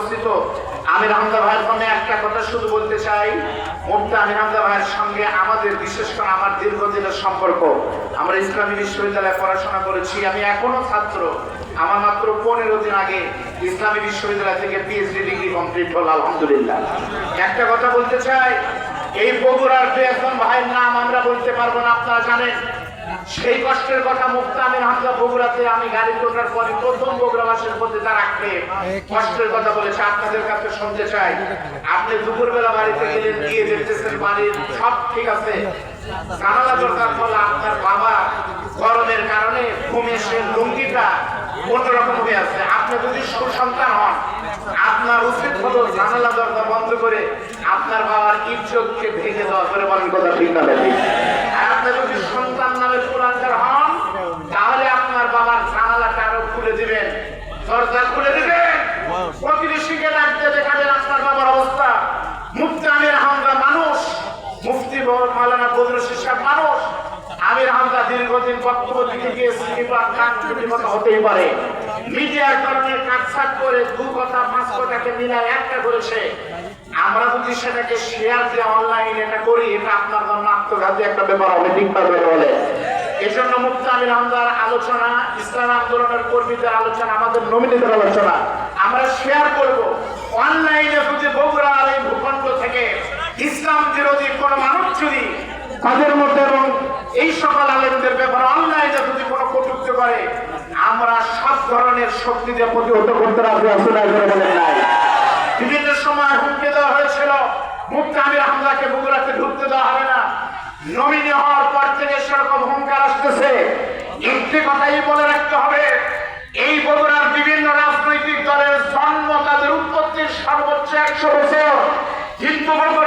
উপস্থিত আমির হামদা ভাইয়ের ফোনে একটা কথা শুধু বলতে চাই। মুক্তা আমির হামদা ভাইয়ের সঙ্গে আমাদের, বিশেষ করে আমার দীর্ঘদিনের সম্পর্ক। আমরা ইসলামী বিশ্ববিদ্যালয়ে পড়াশোনা করেছি। আমি এখনও ছাত্র। আমার মাত্র পনেরো দিন আগে ইসলামী বিশ্ববিদ্যালয় থেকে পিএইচডি ডিগ্রি কমপ্লিট হল, আলহামদুলিল্লাহ। একটা কথা বলতে চাই, এই বগুড়ার দু একজন ভাইয়ের নাম আমরা বলতে পারব না, আপনারা জানেন। সেই কষ্টের কথা মুক্তা আমির হামদা বগুড়াতে আমি গাড়ি তোটার পরে প্রথম বগুড়াবাসীর প্রতি তার আঁকড়ে কষ্টের কথা বলেছে আপনাদের কাছে শুনতে চাই। আপনি দুপুরবেলা বাড়িতে গেলেন গিয়ে দেখতেছেন বাড়ির সব ঠিক আছে। জানালা দরকার ফলে আপনার বাবা গরমের কারণে ঘুমে সে লুঙ্গিটা অন্যরকম হয়ে আছে। আপনি যদি সুসন্তান হন আপনার উচিত হলো জানালা দরজা বন্ধ করে আপনার বাবার ইজ্জতকে ভেঙে দেওয়া করে বলেন কথা ঠিক না ঠিক আর আপনি যদি সন্তান নামে পুরানকার হন তাহলে আপনার বাবার জানালাটা আরও খুলে দিবেন দরজা খুলে দিবেন প্রতিবেশীকে ডাকতে দেখাবেন আপনার বাবার অবস্থা মুফতি আমির হামদা মানুষ মুফতি মালানা বদরুল সাহেব মানুষ আমির হামদা দীর্ঘদিন কথা হতেই পারে। মিডিয়ার কারণে করে দু কথা, পাঁচ কথাকে মিলায় একটা করেছে আমরা যদি সেটাকে শেয়ার দিয়ে অনলাইনে এটা করি, এটা আপনার জন্য আত্মঘাতী একটা ব্যাপার হবে, ঠিক পারবে বলে। এজন্য আলোচনা, ইসলাম আন্দোলনের কর্মীদের আলোচনা, আমাদের নমিনীদের আলোচনা, আমরা শেয়ার করব। অনলাইনে যদি বগুড়ার এই ভূখণ্ড থেকে ইসলাম বিরোধী কোনো মানুষ যদি তাদের মধ্যে এই সকল আলেমদের ব্যাপারে অনলাইনে যদি কোনো কটুক্তি করে আমরা সব ধরনের শক্তি দিয়ে প্রতিহত করতে আছি না করে বলেন নাই। বিভিন্ন সময় হুমকি দেওয়া হয়েছিল। মুক্তি আমির হামদাকে বগুড়াতে ঢুকতে দেওয়া হবে না। নমিনি হওয়ার পর থেকে সেরকম হুঙ্কার আসতেছে। একটি কথাই বলে রাখতে হবে, এই বগুড়ার বিভিন্ন রাজনৈতিক দলের জন্ম তাদের উৎপত্তির সর্বোচ্চ একশো বছর। কিন্তু বগুড়া